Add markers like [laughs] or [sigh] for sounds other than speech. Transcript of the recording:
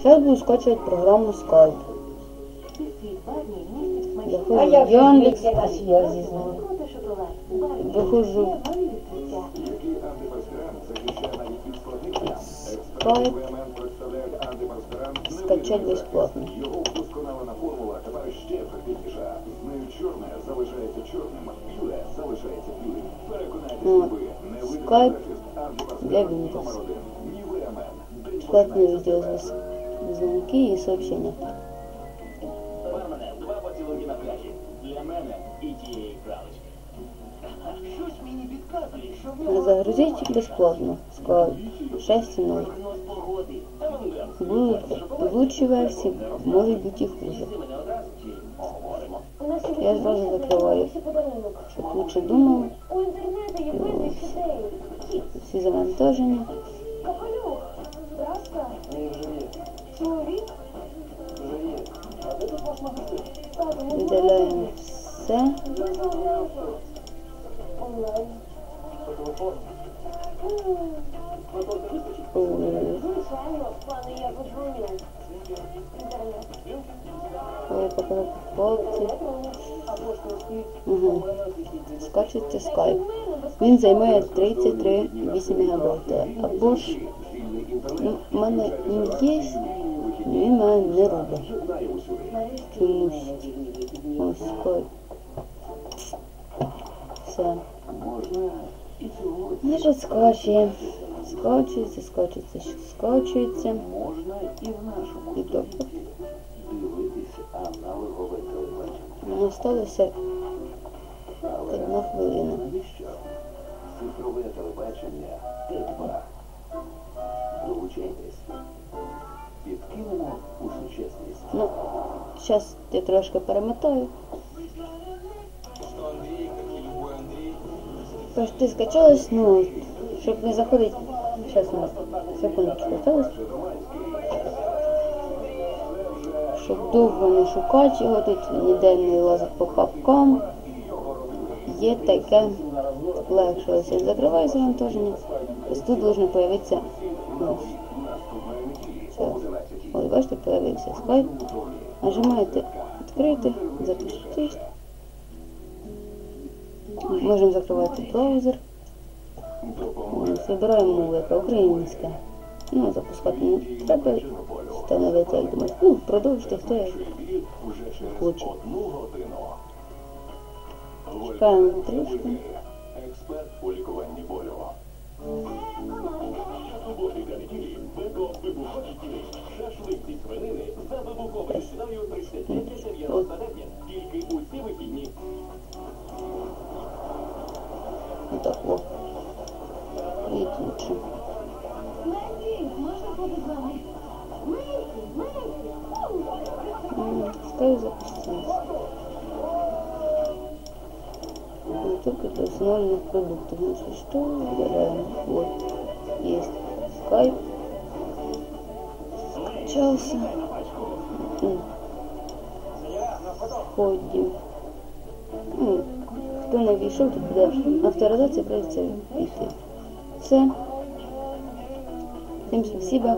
Зараз буду скачувати програму Skype. А Заходжу як в Яндекс, на зв'язі з ним? виходжу Skype, скачать безплатно. Його вдосконалена формула тепер ще ефективніша. З нею чорне залишається чорним, біле залишається білим. Переконайтеся, Ну, ви не видите Skype захист для антипаспиран Windows. номер один. Нівеамен. День Платные 16 видеозвонки и сообщения. Бармене, два поцілунки на пляжі. Для мене і тієї кралечки. [laughs] Щось мені підказує, що в нього Загрузить бесплатно. Skype 6.0. прогноз погоди. Авангард. Будут лучшие версии, может быть и хуже. Ти мене одразу чи поговоримо? Я сразу закрываю, щоб лучше думав. У інтернеті Ой, показати хлопці. Угу. Скачуйте Skype. Він займає 33,8 МБ. Або ж ну, в мене є, він мене не робить. Чомусь. Ось Skype. Все. Значить, скачує. Скачується, скачується, скачується. Можна і в нашому І так. дивитись аналогове. Мені Осталося одна хвилина. Цифрове телебачення Т2. Долучайтесь. Зараз я трошки перемотаю. Почти скачалось, ну, щоб не заходить. Зараз на секундочку осталось. Щоб довго не шукати його, тут ніде не лазить по папкам. Є таке легше. Ось я закриваю завантаження. Ось тут должно появитися. Ось. Все. Ось бачите, появився скайп. Нажимаєте відкрити, запустити. Можемо закривати браузер. Вибираємо мову, яка українська. Ну, запускати не треба. Встановити, думаєте. Ну, продовжити, хто як хоче. Чекаємо трішки. Експерт у лікуванні болю. вибуховою ціною 39,99. Тільки усі вихідні. Отак, о. І лучше. Менді, можна подзвонити? Менді, Менді. Скайп запустился. Не только для установленных продуктов. Если что, выбираем. Вот. Есть скайп. Скачался. Входим. Ну, Хто не війшов, тут буде авторизація, придеться йти. Все. Всім спасибо.